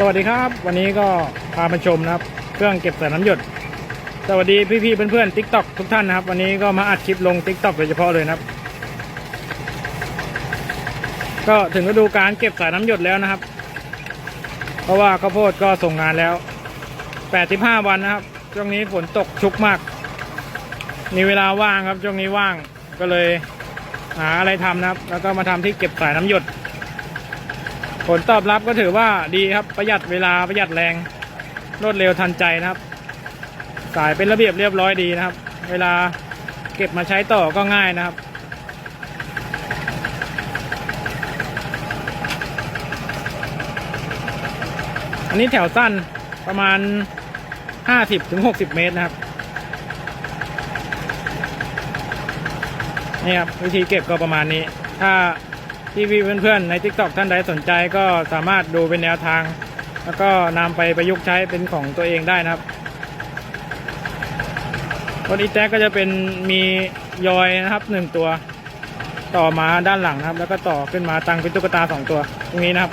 สวัสดีครับวันนี้ก็พามาชมนะครับ เครื่องเก็บสายน้ำหยด สวัสดีพี่ๆเพื่อนๆทิกตอกทุกท่านนะครับ วันนี้ก็มาอัดคลิปลงทิกตอกโดยเฉพาะเลยนะครับ ก็ถึงฤดูการเก็บสายน้ำหยดแล้วนะครับ เพราะว่าข้าวโพดก็ส่งงานแล้ว 85 วันนะครับ ช่วงนี้ฝนตกชุกมาก มีเวลาว่างครับช่วงนี้ว่างก็เลยหาอะไรทำนะครับ แล้วก็มาทำที่เก็บสายน้ำหยด ผลตอบรับก็ถือว่าดีครับประหยัดเวลาประหยัดแรง รวดเร็วทันใจนะครับ สายเป็นระเบียบเรียบร้อยดีนะครับ เวลาเก็บมาใช้ต่อก็ง่ายนะครับอันนี้แถวสั้นประมาณ 50-60ถึงเมตรนะครับนี่ครับวิธีเก็บก็ประมาณนี้ ถ้า พี่พี่เพื่อนๆใน t ิ k t o k ท่านใดสนใจก็สามารถดูเป็นแนวทาง แล้วก็นำไปประยุกต์ใช้เป็นของตัวเองได้นะครับรถอีแท็กก็จะเป็นมียอยนะครับหนึ่งตัว ต่อมาด้านหลังนะครับ แล้วก็ต่อขึ้นมาตั้งเป็นตุ๊กตาสองตัว ตรงนี้นะครับ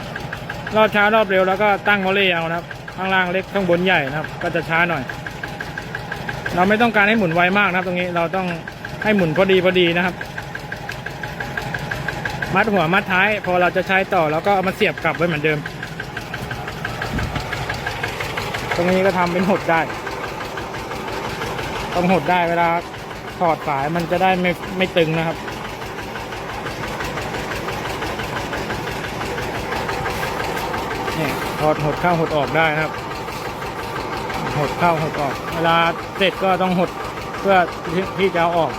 รอบช้ารอบเร็วแล้วก็ตั้งโมเล่เอานะครับ ข้างล่างเล็กข้างบนใหญ่นะครับ ก็จะช้าหน่อย เราไม่ต้องการให้หมุนไวมากนะครับ ตรงนี้เราต้องให้หมุนพอดีพอดีนะครับ มัดหัวมัดท้าย พอเราจะใช้ต่อแล้วก็เอามาเสียบกลับไว้เหมือนเดิม ตรงนี้ก็ทำเป็นหดได้ ต้องหดได้เวลาถอดสายมันจะได้ไม่ไม่ตึงนะครับนี่ถอดหดเข้าหดออกได้นะครับ หดเข้าหดออก เวลาเสร็จก็ต้องหดเพื่อที่ที่จะเอาออก